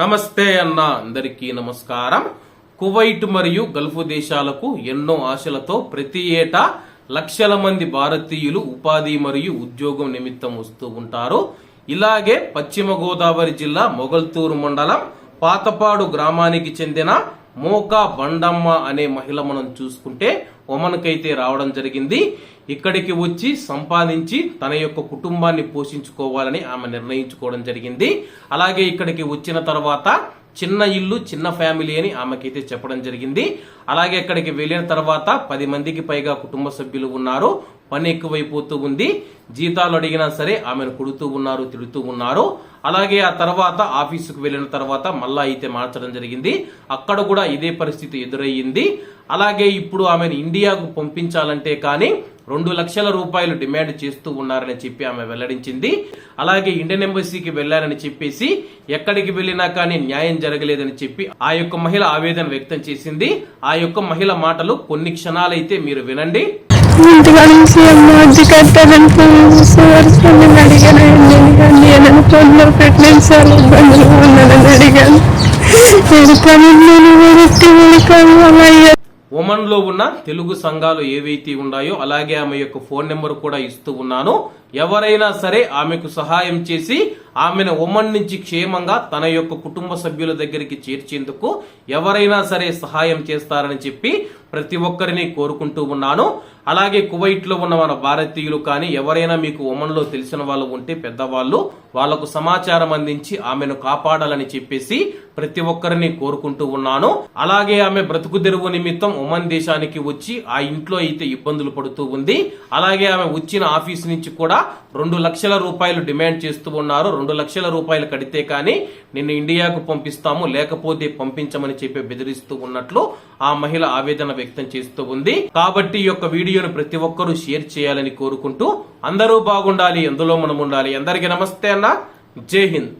నమస్తే అన్న అందరికీ నమస్కారం. కువైట్ మరియు గల్ఫ్ దేశాలకు ఎన్నో ఆశలతో ప్రతి ఏటా లక్షల మంది భారతీయులు ఉపాధి మరియు ఉద్యోగం నిమిత్తం వస్తూ ఉంటారు. ఇలాగే పశ్చిమ గోదావరి జిల్లా మొగల్తూరు మండలం పాతపాడు గ్రామానికి చెందిన మోకా బండమ్మ అనే మహిళ మనం చూసుకుంటే ఒమన్కైతే రావడం జరిగింది. ఇక్కడికి వచ్చి సంపాదించి తన యొక్క కుటుంబాన్ని పోషించుకోవాలని ఆమె నిర్ణయించుకోవడం జరిగింది. అలాగే ఇక్కడికి వచ్చిన తర్వాత చిన్న ఇల్లు చిన్న ఫ్యామిలీ అని ఆమెకైతే చెప్పడం జరిగింది. అలాగే ఇక్కడికి వెళ్ళిన తర్వాత పది మందికి పైగా కుటుంబ సభ్యులు ఉన్నారు. పని ఎక్కువైపోతూ ఉంది. జీతాలు అడిగినా సరే ఆమెను కొడుతూ ఉన్నారు తిడుతూ ఉన్నారు. అలాగే ఆ తర్వాత ఆఫీసుకు వెళ్ళిన తర్వాత మళ్ళా అయితే మార్చడం జరిగింది. అక్కడ కూడా ఇదే పరిస్థితి ఎదురయ్యింది. అలాగే ఇప్పుడు ఆమెను ఇండియాకు పంపించాలంటే కానీ రెండు లక్షల రూపాయలు డిమాండ్ చేస్తూ ఉన్నారని చెప్పి ఆమె వెల్లడించింది. అలాగే ఇండియన్ ఎంబసీకి వెళ్ళారని చెప్పేసి ఎక్కడికి వెళ్ళినా కానీ న్యాయం జరగలేదని చెప్పి ఆ యొక్క మహిళ ఆవేదన వ్యక్తం చేసింది. ఆ యొక్క మహిళ మాటలు కొన్ని క్షణాలైతే మీరు వినండి. ఇంటిగా నుంచి అమ్మ అద్దె కట్టాలని అడిగాను నేను ప్రెగ్నెన్సీ ఇబ్బందులు ఉన్నానని అడిగాను. నేను వెనక్కి అలా లో ఉన్న తెలుగు సంఘాలు ఏవైతే ఉన్నాయో అలాగే ఆమె యొక్క ఫోన్ నెంబర్ కూడా ఇస్తూ ఉన్నాను. ఎవరైనా సరే ఆమెకు సహాయం చేసి ఆమెను ఒమన్ నుంచి క్షేమంగా తన యొక్క కుటుంబ సభ్యుల దగ్గరికి చేర్చేందుకు ఎవరైనా సరే సహాయం చేస్తారని చెప్పి ప్రతి ఒక్కరిని కోరుకుంటూ ఉన్నాను. అలాగే కువైట్లో ఉన్న మన భారతీయులు కానీ ఎవరైనా మీకు ఉమన్లో తెలిసిన వాళ్ళు ఉంటే పెద్దవాళ్ళు వాళ్ళకు సమాచారం అందించి ఆమెను కాపాడాలని చెప్పేసి ప్రతి ఒక్కరిని కోరుకుంటూ ఉన్నాను. అలాగే ఆమె బ్రతుకు తెరువు నిమిత్తం ఒమన్ దేశానికి వచ్చి ఆ ఇంట్లో అయితే ఇబ్బందులు పడుతూ ఉంది. అలాగే ఆమె వచ్చిన ఆఫీస్ నుంచి కూడా రెండు లక్షల రూపాయలు డిమాండ్ చేస్తూ ఉన్నారు. రెండు లక్షల రూపాయలు కడితే కానీ నిన్ను ఇండియాకు పంపిస్తాము లేకపోతే పంపించమని చెప్పి బెదిరిస్తూ ఉన్నట్లు ఆ మహిళ ఆవేదన వ్యక్తం చేస్తూ ఉంది. కాబట్టి ఈ యొక్క వీడియోను ప్రతి ఒక్కరూ షేర్ చేయాలని కోరుకుంటూ అందరూ బాగుండాలి ఎందులో మనం ఉండాలి. అందరికీ నమస్తే అన్న. జై హింద్.